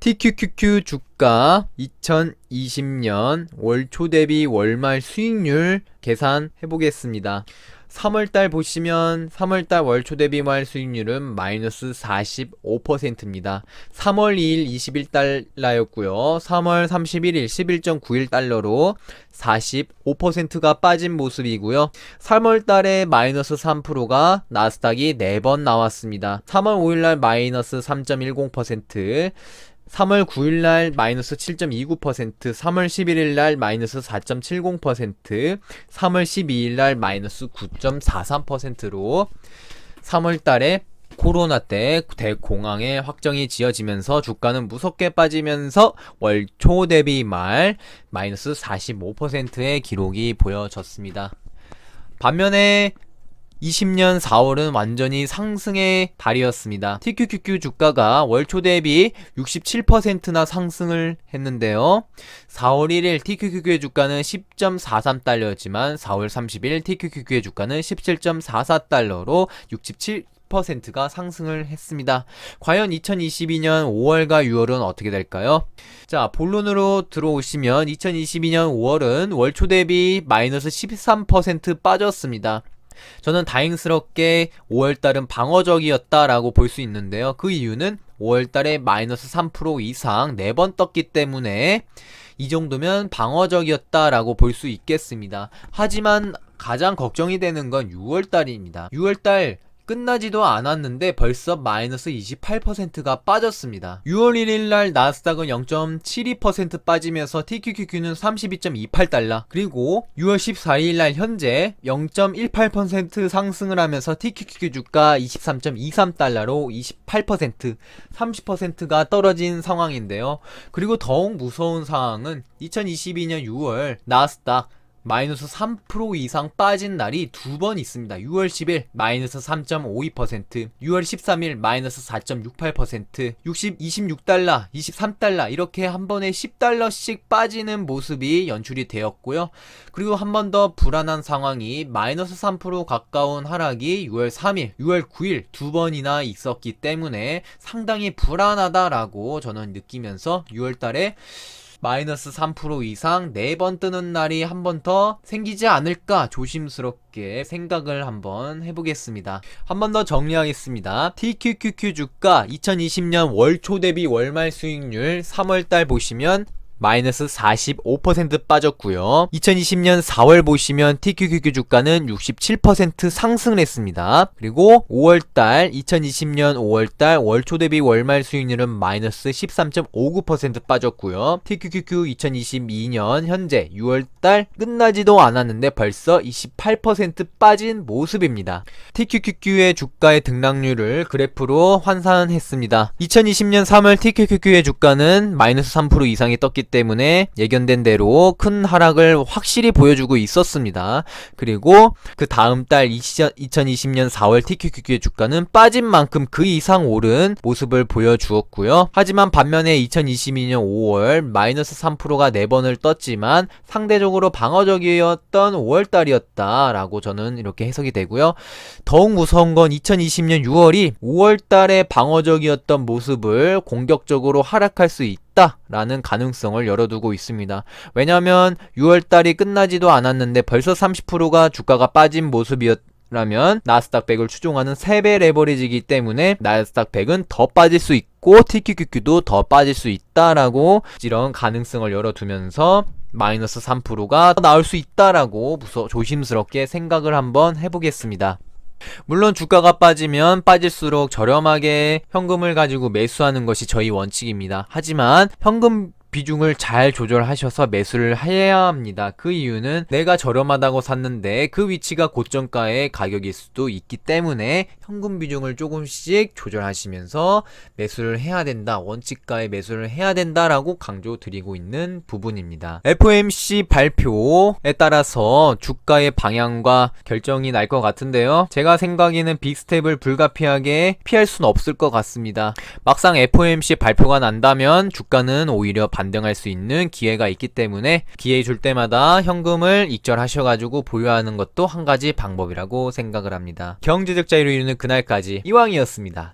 TQQQ 주가 2020년 월초 대비 월말 수익률 계산해 보겠습니다. 3월달 보시면 3월달 월초 대비 말 수익률은 마이너스 45%입니다. 3월 2일 21달러였고요. 3월 31일 11.91 달러로 45%가 빠진 모습이고요. 3월 달에 마이너스 3%가 나스닥이 4번 나왔습니다. 3월 5일 날 마이너스 3.10%, 3월 9일 날 마이너스 7.29%, 3월 11일 날 마이너스 4.70%, 3월 12일 날 마이너스 9.43%로 3월 달에 코로나 때 대공황의 확정이 지어지면서 주가는 무섭게 빠지면서 월초 대비 말 마이너스 45%의 기록이 보여졌습니다. 반면에 20년 4월은 완전히 상승의 달이었습니다. TQQQ 주가가 월초 대비 67%나 상승을 했는데요. 4월 1일 TQQQ의 주가는 10.43달러였지만 4월 30일 TQQQ의 주가는 17.44달러로 67 10%가 상승을 했습니다. 과연 2022년 5월과 6월은 어떻게 될까요? 자, 본론으로 들어오시면 2022년 5월은 월초 대비 마이너스 13% 빠졌습니다. 저는 다행스럽게 5월달은 방어적이었다라고 볼 수 있는데요. 그 이유는 5월달에 마이너스 3% 이상 4번 떴기 때문에 이 정도면 방어적이었다라고 볼 수 있겠습니다. 하지만 가장 걱정이 되는 건 6월달입니다. 6월달 끝나지도 않았는데 벌써 마이너스 28%가 빠졌습니다. 6월 1일 날 나스닥은 0.72% 빠지면서 TQQQ는 32.28달러 그리고 6월 14일 날 현재 0.18% 상승을 하면서 TQQQ 주가 23.23달러로 28% 30%가 떨어진 상황인데요. 그리고 더욱 무서운 상황은 2022년 6월 나스닥 마이너스 3% 이상 빠진 날이 두 번 있습니다. 6월 10일 마이너스 3.52%, 6월 13일 마이너스 4.68%, 60, 26달러, 23달러 이렇게 한 번에 10달러씩 빠지는 모습이 연출이 되었고요. 그리고 한 번 더 불안한 상황이 마이너스 3% 가까운 하락이 6월 3일, 6월 9일 두 번이나 있었기 때문에 상당히 불안하다라고 저는 느끼면서 6월 달에 마이너스 3% 이상 4번 뜨는 날이 한 번 더 생기지 않을까 조심스럽게 생각을 한번 해보겠습니다. 한 번 더 정리하겠습니다. TQQQ 주가 2020년 월초 대비 월말 수익률 3월달 보시면 마이너스 45% 빠졌고요. 2020년 4월 보시면 TQQQ 주가는 67% 상승을 했습니다. 그리고 5월달 2020년 5월달 월초 대비 월말 수익률은 마이너스 13.59% 빠졌고요. TQQQ 2022년 현재 6월달 끝나지도 않았는데 벌써 28% 빠진 모습입니다. TQQQ의 주가의 등락률을 그래프로 환산했습니다. 2020년 3월 TQQQ의 주가는 마이너스 3% 이상이 떴기 때문에 예견된 대로 큰 하락을 확실히 보여주고 있었습니다. 그리고 그 다음 달 2020년 4월 TQQQ의 주가는 빠진 만큼 그 이상 오른 모습을 보여주었고요. 하지만 반면에 2022년 5월 마이너스 3%가 4번을 떴지만 상대적으로 방어적이었던 5월달이었다라고 저는 이렇게 해석이 되고요. 더욱 무서운 건 2020년 6월이 5월달에 방어적이었던 모습을 공격적으로 하락할 수 있다. 라는 가능성을 열어두고 있습니다. 왜냐하면 6월달이 끝나지도 않았는데 벌써 30%가 주가가 빠진 모습이었 라면 나스닥 100을 추종하는 3배 레버리지이기 때문에 나스닥 100은 더 빠질 수 있고 TQQQ도 더 빠질 수 있다라고 이런 가능성을 열어두면서 마이너스 3%가 나올 수 있다라고 무서 조심스럽게 생각을 한번 해보겠습니다. 물론 주가가 빠지면 빠질수록 저렴하게 현금을 가지고 매수하는 것이 저희 원칙입니다. 하지만 현금 비중을 잘 조절하셔서 매수를 해야 합니다. 그 이유는 내가 저렴하다고 샀는데 그 위치가 고점가의 가격일 수도 있기 때문에 현금 비중을 조금씩 조절하시면서 매수를 해야 된다. 원칙가에 매수를 해야 된다라고 강조드리고 있는 부분입니다. FOMC 발표에 따라서 주가의 방향과 결정이 날 것 같은데요. 제가 생각에는 빅스텝을 불가피하게 피할 수는 없을 것 같습니다. 막상 FOMC 발표가 난다면 주가는 오히려 반등할 수 있는 기회가 있기 때문에 기회 줄 때마다 현금을 익절하셔가지고 보유하는 것도 한 가지 방법이라고 생각을 합니다. 경제적 자유를 이루는 그날까지 이왕이었습니다.